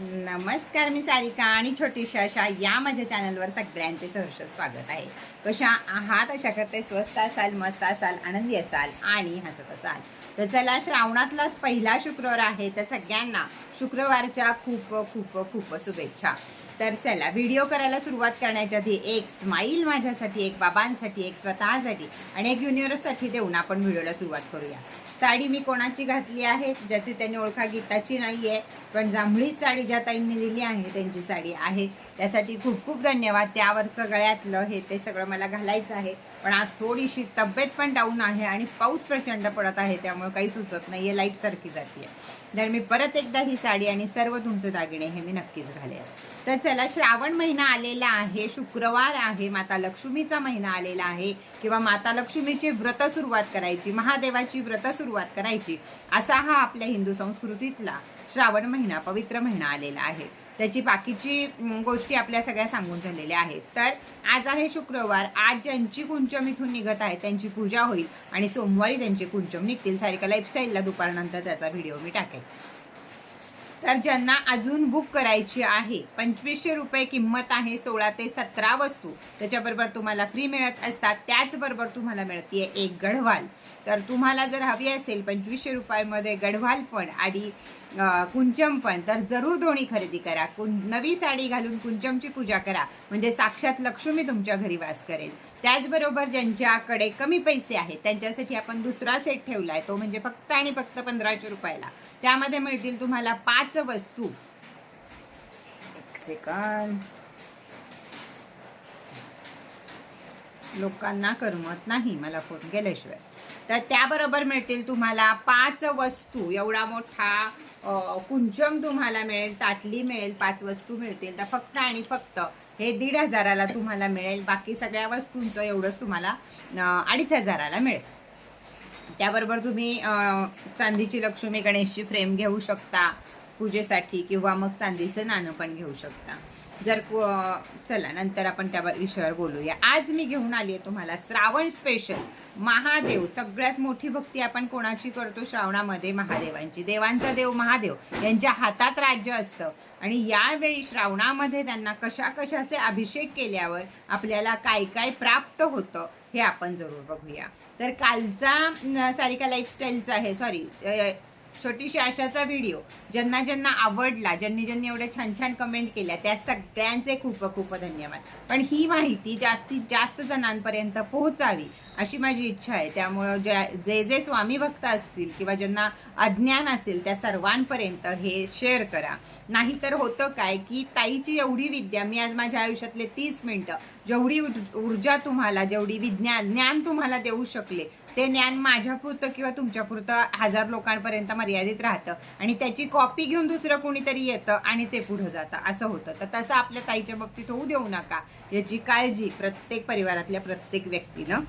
नमस्कार मी सारिका आणि छोटीशी अशा या माझ्या चॅनलवर सगळ्यांचे सहर्ष स्वागत आहे. कशा आहात? अशा करते स्वस्त असाल मस्त असाल आनंदी असाल आणि हसत असाल. तर चला श्रावणातला पहिला शुक्रवार आहे तर सगळ्यांना शुक्रवारच्या खूप खूप खूप शुभेच्छा. तर चला व्हिडिओ करायला सुरुवात करण्याच्या आधी एक स्माईल माझ्यासाठी एक बाबांसाठी एक स्वतःसाठी आणि एक युनिव्हर्ससाठी देऊन आपण व्हिडिओला सुरुवात करूया. साडी मी कोणाची घातली आहे ज्याची त्यांनी ओळखा गीताची नाही आहे पण जांभळी साडी ज्या ताईंनी दिली आहे त्यांची साडी आहे. त्यासाठी खूप खूप धन्यवाद. त्यावरचं गळ्यातलं हे ते सगळं मला घालायचं आहे. पण आज थोडीशी तब्येत पण डाऊन आहे आणि पाऊस प्रचंड पडत आहे त्यामुळे काही सुचत नाही आहे लाईटसारखी जाते तर मी परत एकदा ही साडी आणि सर्व तुमचे दागिने हे मी नक्कीच घालेन. तर चला श्रावण महिना आलेला आहे शुक्रवार आहे माता लक्ष्मीचा महिना आलेला आहे किंवा माता लक्ष्मीची व्रत सुरुवात करायची महादेवाची व्रत सुरुवात करायची असा हा आपल्या हिंदू संस्कृतीतला श्रावण महिना पवित्र महिना आलेला आहे. त्याची बाकीची गोष्टी आपल्या सगळ्या सांगून झालेल्या आहेत. तर आज आहे शुक्रवार. आज ज्यांची कुंचम इथून निघत आहे त्यांची पूजा होईल आणि सोमवारी त्यांचे कुंचम निघतील. सारिका लाईफस्टाईलला दुपारनंतर त्याचा व्हिडिओ मी टाकेल तर ज्यांना अजून बुक करायची आहे पंचवीसशे रुपये किंमत आहे सोळा ते सतरा वस्तू. त्याच्याबरोबर तुम्हाला फ्री मिळत असतात. त्याचबरोबर तुम्हाला मिळते एक गढवाल. तर तुम्हाला जर हवी असेल पंचवीसशे रुपयामध्ये गढवाल पण आणि कुंचम पण तर जरूर दोन्ही खरेदी करा. कुं नवी साडी घालून कुंचमची पूजा करा. म्हणजे साक्षात लक्ष्मी तुमच्या घरी वास करेल. त्याचबरोबर ज्यांच्याकडे कमी पैसे आहेत त्यांच्यासाठी आपण दुसरा सेट ठेवला आहे तो म्हणजे फक्त आणि फक्त पंधराशे रुपयाला. त्यामध्ये मिळतील तुम्हाला पाच वस्तू. एक सेकंद. लोकांना करमत नाही मला फोन गेल्याशिवाय तर त्याबरोबर मिळतील तुम्हाला पाच वस्तू. एवढा मोठा कुंचम तुम्हाला मिळेल ताटली मिळेल पाच वस्तू मिळतील. तर फक्त आणि फक्त हे दीड हजाराला तुम्हाला मिळेल. बाकी सगळ्या वस्तूंचं एवढंच तुम्हाला अडीच हजाराला मिळेल. त्याबरोबर तुम्ही चांदीची लक्ष्मी गणेशची फ्रेम घेऊ शकता पूजेसाठी किंवा मग चांदीचं नाणं पण घेऊ शकता. जर चला नंतर आपण त्या विषयावर बोलूया. आज मी घेऊन आली आहे तुम्हाला श्रावण स्पेशल महादेव सगळ्यात मोठी भक्ती आपण कोणाची करतो? श्रावणामध्ये महादेवांची. देवांचा देव महादेव. यांच्या हातात राज्य असतं. आणि यावेळी श्रावणामध्ये त्यांना कशा कशाचे अभिषेक केल्यावर आपल्याला काय काय प्राप्त होतं हे आपण जरूर बघूया. तर कालचा सारिका लाईफस्टाईलचा आहे सॉरी छोटीशी आशाचा व्हिडिओ ज्यांना ज्यांना आवडला ज्यांनी ज्यांनी एवढ्या छान छान कमेंट केल्या त्या सगळ्यांचे खूप खूप धन्यवाद. पण ही माहिती जास्तीत जास्त जणांपर्यंत पोहोचावी अशी माझी इच्छा आहे. त्यामुळं ज्या जे जे स्वामी भक्त असतील किंवा ज्यांना अज्ञान असेल त्या सर्वांपर्यंत हे शेअर करा. नाहीतर होतं काय की ताईची एवढी विद्या मी आज माझ्या आयुष्यातले तीस मिनटं जेवढी ऊर्जा तुम्हाला जेवढी विज्ञान ज्ञान तुम्हाला देऊ शकले ते ज्ञान माझ्यापुरतं किंवा तुमच्यापुरतं हजार लोकांपर्यंत मर्यादित राहतं. आणि त्याची कॉपी घेऊन दुसरं कोणीतरी येतं आणि ते पुढं जातं. असं होतं. तर तसं आपल्या ताईच्या बाबतीत होऊ देऊ नका. याची काळजी प्रत्येक परिवारातल्या प्रत्येक व्यक्तीनं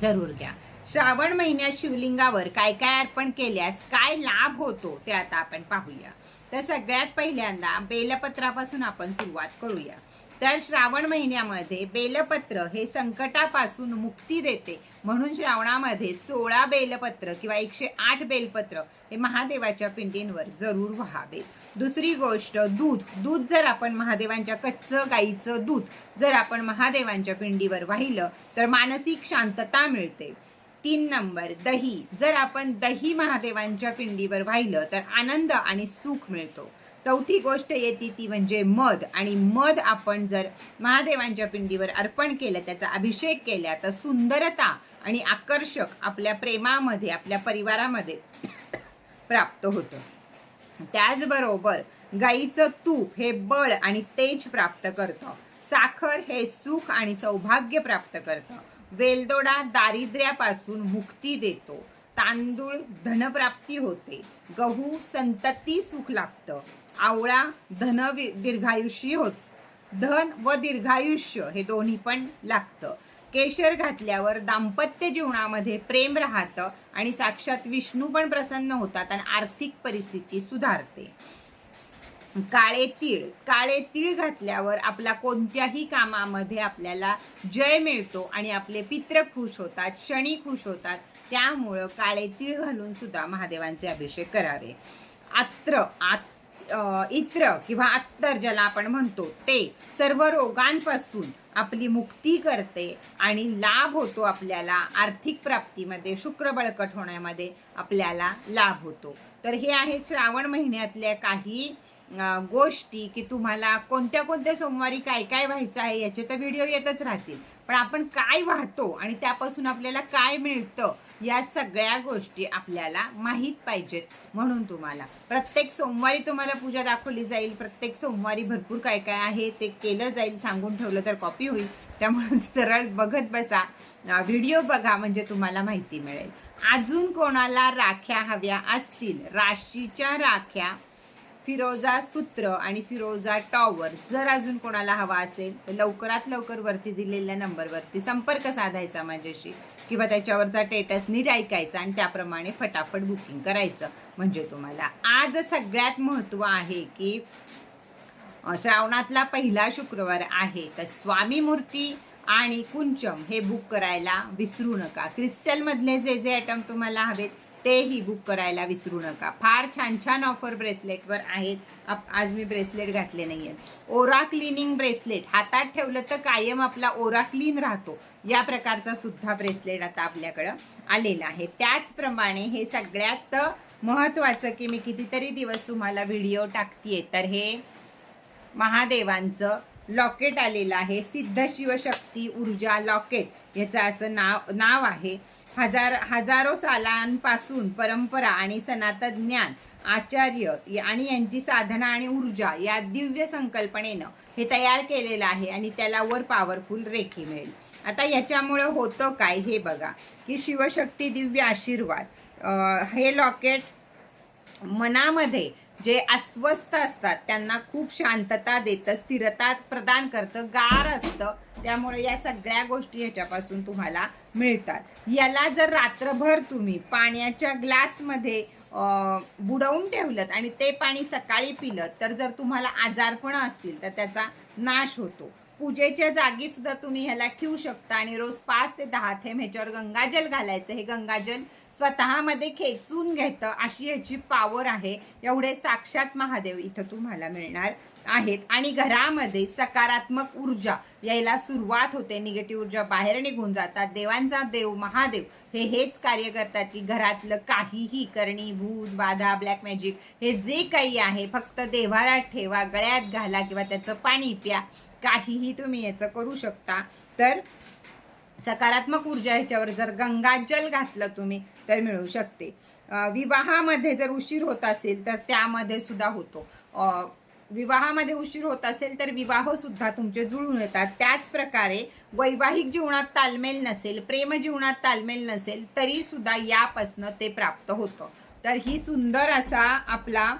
जरूर घ्या. श्रावण महिन्यात शिवलिंगावर काय काय अर्पण केल्यास काय लाभ होतो ते आता आपण पाहूया. तर सगळ्यात पहिल्यांदा बेलपत्रापासून आपण सुरुवात करूया. तर श्रावण महिन्यामध्ये बेलपत्र हे संकटापासून मुक्ती देते. म्हणून श्रावणामध्ये सोळा बेलपत्र किंवा एकशे आठ बेलपत्र हे महादेवाच्या पिंडींवर जरूर व्हावे. दुसरी गोष्ट दूध. दूध जर आपण महादेवांच्या कच्चं गाईचं दूध जर आपण महादेवांच्या पिंडीवर वाहिलं तर मानसिक शांतता मिळते. तीन नंबर दही. जर आपण दही महादेवांच्या पिंडीवर वाहिलं तर आनंद आणि सुख मिळतो. चौथी गोष्ट येते ती म्हणजे मध. आणि मध आपण जर महादेवांच्या पिंडीवर अर्पण केलं त्याचा अभिषेक केला तर सुंदरता आणि आकर्षक आपल्या प्रेमामध्ये आपल्या परिवारामध्ये प्राप्त होतं. त्याचबरोबर गाईचं तूप हे बळ आणि तेज प्राप्त करतं. साखर हे सुख आणि सौभाग्य प्राप्त करतं. वेलदोडा दारिद्र्यापासून मुक्ती देतो. तांदूळ धनप्राप्ती होते. गहू संतती सुख लागतं आवळा धन दीर्घायुष्य होत. धन व दीर्घायुष्य हे दोन्ही पण लागतं. केशर घातल्यावर दाम्पत्य जीवनामध्ये प्रेम राहतं आणि साक्षात विष्णू पण प्रसन्न होतात आणि आर्थिक परिस्थिती सुधारते. काळे तीळ. काळे तीळ घातल्यावर आपला कोणत्याही कामामध्ये आपल्याला जय मिळतो आणि आपले पित्र खुश होतात शनी खुश होतात त्यामुळं काळे तीळ घालून सुद्धा महादेवांचे अभिषेक करावे. आत्र आत इत्र किंवा अत्तर ज्याला आपण म्हणतो ते सर्व रोगांपासून आपली मुक्ती करते आणि लाभ होतो आपल्याला. आर्थिक प्राप्तीमध्ये शुक्र बळकट होण्यामध्ये आपल्याला लाभ होतो. तर हे आहे श्रावण महिन्यातल्या काही गोष्टी की तुम्हाला कोणत्या कोणत्या सोमवारी काय काय व्हायचं आहे याचे तर व्हिडिओ येतच राहतील. पण आपण काय वाहतो आणि त्यापासून आपल्याला काय मिळतं या सगळ्या गोष्टी आपल्याला माहीत पाहिजेत म्हणून तुम्हाला. प्रत्येक सोमवारी तुम्हाला पूजा दाखवली जाईल. प्रत्येक सोमवारी भरपूर काय काय आहे ते केलं जाईल सांगून ठेवलं तर कॉपी होईल. त्यामुळे सरळ बघत बसा. व्हिडिओ बघा म्हणजे तुम्हाला माहिती मिळेल. अजून कोणाला राख्या हव्या असतील राशीच्या राख्या फिरोजा सूत्र आणि फिरोजा टॉवर जर अजून कोणाला हवा असेल तर लवकरात लवकर वरती दिलेल्या नंबरवरती संपर्क साधायचा माझ्याशी किंवा त्याच्यावरचा टेटस नीट ऐकायचा आणि त्याप्रमाणे फटाफट बुकिंग करायचं. म्हणजे तुम्हाला आज सगळ्यात महत्त्व आहे की श्रावणातला पहिला शुक्रवार आहे तर स्वामी मूर्ती आणि कुंचम हे बुक करायला विसरू नका. क्रिस्टलमधले जे जे आयटम तुम्हाला हवेत तेही बुक करायला विसरू नका. फार छान छान ऑफर ब्रेसलेटवर आहेत. आप- आज मी ब्रेसलेट घातले नाही आहेत ओरा क्लिनिंग ब्रेसलेट हातात ठेवलं तर कायम आपला ओरा क्लीन राहतो. या प्रकारचा सुद्धा ब्रेसलेट आता आपल्याकडं आलेला आहे. त्याचप्रमाणे हे सगळ्यात महत्वाचं की मी कितीतरी दिवस तुम्हाला व्हिडिओ टाकतीये तर हे महादेवांचं लॉकेट आलेलं आहे. सिद्ध शिवशक्ती ऊर्जा लॉकेट याचं असं नाव नाव आहे. हजार हजारो सालांपासून परंपरा आणि सनातन ज्ञान आचार्य आणि यांची साधना आणि ऊर्जा या दिव्य संकल्पनेनं हे तयार केलेलं आहे आणि त्याला वर पॉवरफुल रेखी मिळेल. आता याच्यामुळं होतं काय हे बघा की शिवशक्ती दिव्य आशीर्वाद हे लॉकेट मनामध्ये जे अस्वस्थ असतात त्यांना खूप शांतता देतं स्थिरता प्रदान करतं गार असतं. त्यामुळे या सगळ्या गोष्टी ह्याच्यापासून तुम्हाला मिळतात. याला जर रात्रभर तुम्ही पाण्याच्या ग्लासमध्ये बुडवून ठेवलं आणि ते पाणी सकाळी पिलं तर जर तुम्हाला आजारपणं असतील तर त्याचा नाश होतो. पूजेच्या जागी सुद्धा तुम्ही ह्याला ठेवू शकता. आणि रोज पाच ते दहा थेंब ह्याच्यावर गंगाजल घालायचं. हे गंगाजल स्वतःमध्ये खेचून घेतं. अशी ह्याची पॉवर आहे. एवढे साक्षात महादेव इथं तुम्हाला मिळणार. आहेत. आणि घरामध्ये सकारात्मक ऊर्जा यायला सुरुवात होते. निगेटिव्ह ऊर्जा बाहेर निघून जातात. देवांचा देव महादेव हे हेच कार्य करतात की घरातलं काहीही करणी भूत बाधा ब्लॅक मॅजिक हे जे काही आहे फक्त देवारात ठेवा गळ्यात घाला किंवा त्याचं पाणी प्या. काहीही तुम्ही याचं करू शकता. तर सकारात्मक ऊर्जा ह्याच्यावर जर गंगाजल घातलं तुम्ही तर मिळू शकते. विवाहामध्ये जर उशीर होत असेल तर त्यामध्ये सुद्धा होतो. विवाहामध्ये उशीर होत असेल तर विवाह सुद्धा तुमचे जुळून येतात. त्याच प्रकारे वैवाहिक जीवनात तालमेल नसेल प्रेम जीवनात तालमेल नसेल तरी सुद्धा यापासनं ते प्राप्त होतं. तर ही सुंदर असा आपला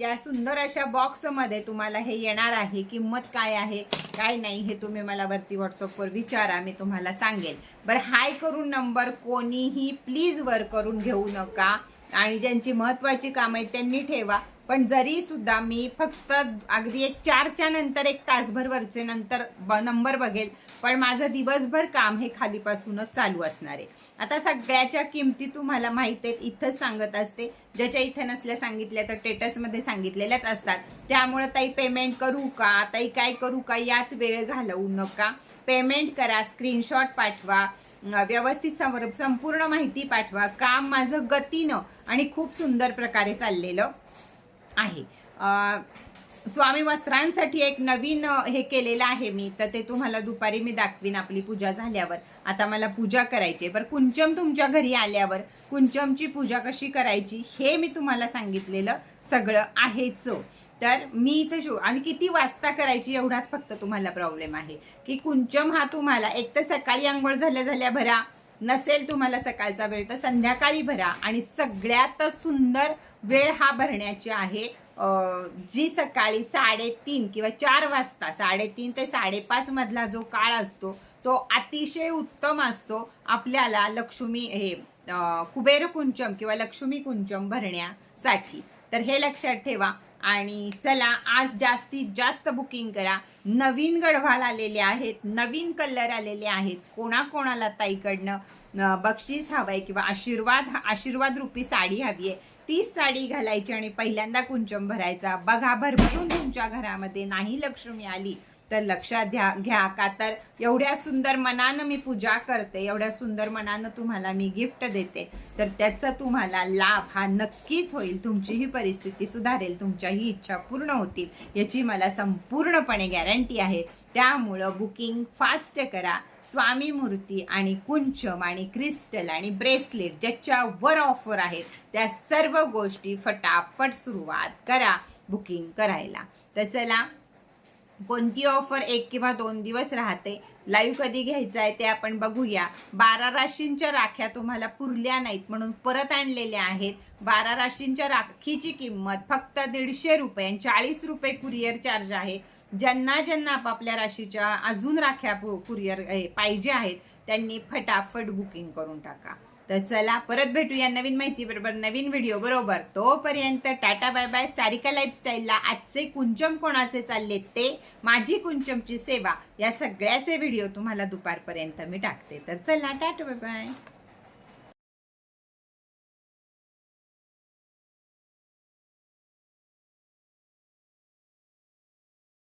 या सुंदर अशा बॉक्समध्ये तुम्हाला हे येणार आहे किंमत काय आहे काय नाही हे तुम्ही मला वरती व्हॉट्सअपवर विचारा मी तुम्हाला सांगेल. बरं हाय करून नंबर कोणीही प्लीज वर करून घेऊ नका. आणि ज्यांची महत्त्वाची कामं आहेत त्यांनी ठेवा. पण जरी सुद्धा मी फक्त अगदी एक चारच्या नंतर एक तासभर वरचे नंतर ब नंबर बघेल पण माझं दिवसभर काम हे खालीपासूनच चालू असणार आहे. आता सगळ्याच्या किमती तुम्हाला माहीत आहेत इथंच सांगत असते. ज्याच्या इथे नसल्या सांगितल्या तर टेटसमध्ये सांगितलेल्याच असतात. त्यामुळे ताई पेमेंट करू का? ताई काय करू का? यात वेळ घालवू नका. पेमेंट करा स्क्रीनशॉट पाठवा व्यवस्थित संपूर्ण माहिती पाठवा. काम माझं गतीनं आणि खूप सुंदर प्रकारे चाललेलं. आहे. स्वामी वस्त्रांसाठी एक नवीन हे केलेलं आहे मी. तर ते तुम्हाला दुपारी मी दाखवीन आपली पूजा झाल्यावर. आता मला पूजा करायची आहे. बरं कुंचम तुमच्या घरी आल्यावर कुंचमची पूजा कशी करायची हे मी तुम्हाला सांगितलेलं सगळं आहेच. तर मी इथे शो आणि किती वाजता करायची एवढाच फक्त तुम्हाला प्रॉब्लेम आहे. की कुंचम हा तुम्हाला एक तर सकाळी आंघोळ झाल्या झाल्या भरा. नसेल तुम्हाला सकाळचा वेळ तर संध्याकाळी भरा. आणि सगळ्यात सुंदर वेळ हा भरण्याची आहे जी सकाळी साडेतीन किंवा चार वाजता साडेतीन ते साडेपाच मधला जो काळ असतो तो अतिशय उत्तम असतो आपल्याला लक्ष्मी हे कुबेर कुंचम किंवा लक्ष्मी कुंचम भरण्यासाठी. तर हे लक्षात ठेवा. आणि चला आज जास्तीत जास्त बुकिंग करा. नवीन गढवाल आलेले आहेत नवीन कलर आलेले आहेत. कोणाकोणाला ताईकडनं बक्षीस बक्षीस आहे किंवा आशीर्वाद आशीर्वाद रूपी साडी हवी आहे तीच साडी घालायची आणि पहिल्यांदा कुंचम भरायचा. बघा भरभरून तुमच्या घरामध्ये नाही लक्ष्मी आली. तर लक्षात घ्या घ्या. का तर एवढ्या सुंदर मनानं मी पूजा करते एवढ्या सुंदर मनानं तुम्हाला मी गिफ्ट देते. तर त्याचा तुम्हाला लाभ हा नक्कीच होईल. तुमचीही परिस्थिती सुधारेल तुमच्याही इच्छा पूर्ण होतील. याची मला संपूर्णपणे गॅरंटी आहे. त्यामुळं बुकिंग फास्ट करा. स्वामी मूर्ती आणि कुंचम आणि क्रिस्टल आणि ब्रेसलेट ज्याच्यावर ऑफर आहेत त्या सर्व गोष्टी फटाफट सुरुवात करा बुकिंग करायला. तर चला कोणती ऑफर एक किंवा दोन दिवस राहते? लाईव्ह कधी घ्यायचं आहे ते आपण बघूया. बारा राशींच्या राख्या तुम्हाला पुरल्या नाहीत म्हणून परत आणलेल्या आहेत. बारा राशींच्या राखीची किंमत फक्त दीडशे रुपये आणि चाळीस रुपये कुरिअर चार्ज आहे. ज्यांना ज्यांना आपापल्या राशीच्या अजून राख्या कुरिअर पाहिजे आहेत त्यांनी फटाफट बुकिंग करून टाका. तर चला परत भेटूया नवीन माहिती बरोबर नवीन व्हिडिओ बरोबर. तोपर्यंत टाटा बाय बाय. सारिका लाईफस्टाईलला आजचे कुंचम कोणाचे चालले ते माझी कुंचमची सेवा या सगळ्याचे व्हिडिओ तुम्हाला दुपारपर्यंत मी टाकते. तर चला टाटा बाय बाय.